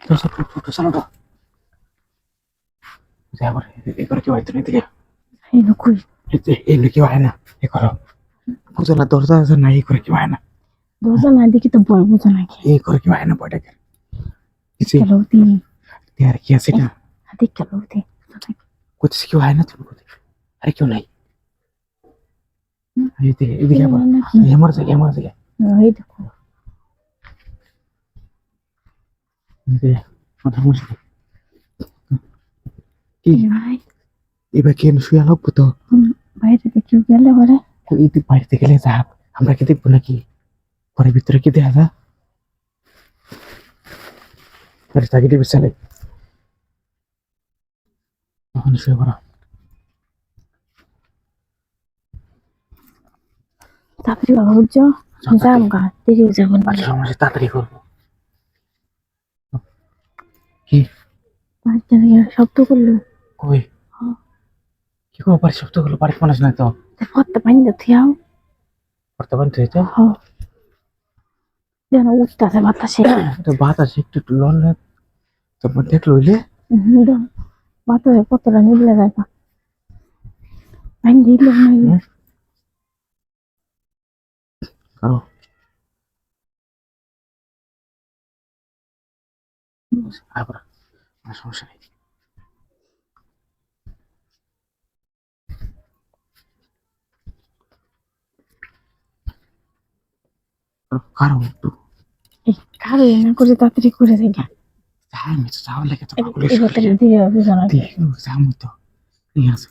দরজা খুব ছোট সালোটা যা করে এ করে কেউ হয়তো এদিকে এই কই এই কেউ হয় না এ করো বুঝো না দরজা আছে না এই করে কেউ হয় না দরজা না দেখি তো বয় বুঝো নাকি এই করে কেউ হয় না বয়টাকে কিছু কেলো দিন আর কি আছে না হাতে কেলো দিন কোথায় কেউ হয় না তুমি কোথায় আরে কেউ নাই এদিকে এদিকে আবার নাকি আমার জায়গায় আমার জায়গায় এই দেখো কি? এবার কেন শুয়ে লাগবো তো? বাইরে দেখি গেলে পরে। এই বাড়িতে গেলে যা আমরা কি দেখব নাকি? ঘরের ভিতরে কি দেখা? যা আরে তাকে দিবি চলে তখন শুয়ে পড়া। তারপরে বাবা বুঝছ যাম গা দেরি যাব। তাড়াতাড়ি করব। কি? শব্দ করল। কই? হ্যাঁ। কি করব বাড়ি শক্ত করল? বাড়ি মানুষ নাই তো। পথটা পানি তো থিয়াও করতে পারেন তো এই তো। যেন উঠতেছে বাতাসে। এটা বাতাস একটু একটু লন তারপর দেখল হইলে বাতাসে কতটা নিবলে যায় না পানি দিল হুম। কারও আবার সমস্যা নেই কারও একটু কারও না করে তাড়াতাড়ি করে দেখি যাই আমি তো যাওয়ার লেগে তো। দিয়ে বুঝো নাকি দেখি তো ঠিক আছে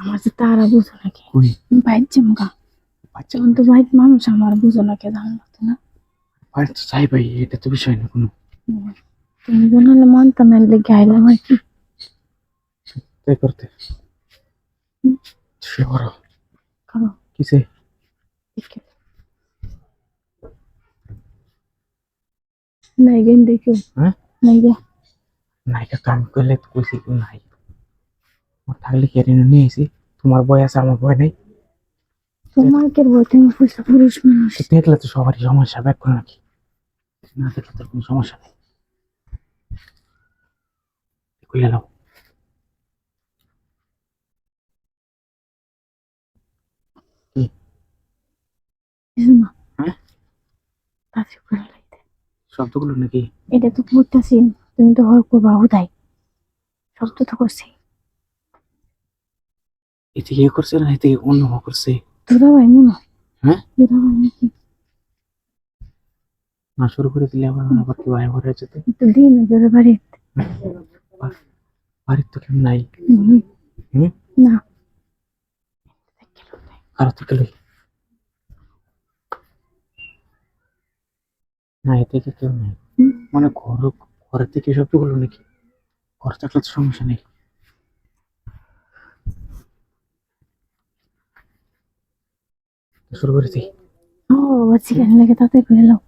আমার যে তারা বুঝো নাকি বাইর জমগা বাচ্চা যখন তো বাইর মানুষ আমার বুঝো নাকি জানো না তো না তো যাই ভাই এটা তো বিষয় না কোনো কি তাই করতে হুম। সে বড় করো কিসে দেখে নাই গেন দেখো হ্যাঁ? নাই গে নায়িকা তো আমি করলে তো কইছি কেউ নাই আমার থাকলে কে রেনে নিয়ে এসি তোমার বয় আছে আমার বয় নেই তোমার কে বল তুমি পুরুষ মানুষ দেখলে তো সবারই সমস্যা ব্যাক করে নাকি না দেখলে তো কোনো সমস্যা নেই নাও না হ্যাঁ? লাইতে শব্দগুলো নাকি? এটা তো করতেছি তুমি তো হয় করবা হুদাই। শব্দ তো করছি। এতে ইয়ে করছে না এতে অন্য করছে? তোরা ভাই মনে। হ্যাঁ? তোরা ভাই নাকি না শুরু করে দিলে আবার আবার কি ভাই ঘরে যেতে। তো দিন তোর বাড়ি বাড়ির তো কেউ নাই। হুম। হুম? না। আর তো কেউ না এতে কি কেউ নাই। মানে ঘর ঘরের থেকে শব্দগুলো নাকি ঘর থাকলে তো সমস্যা নেই। শুরু করে দিই ও বাচ্চি লাগে তাতে করে লাও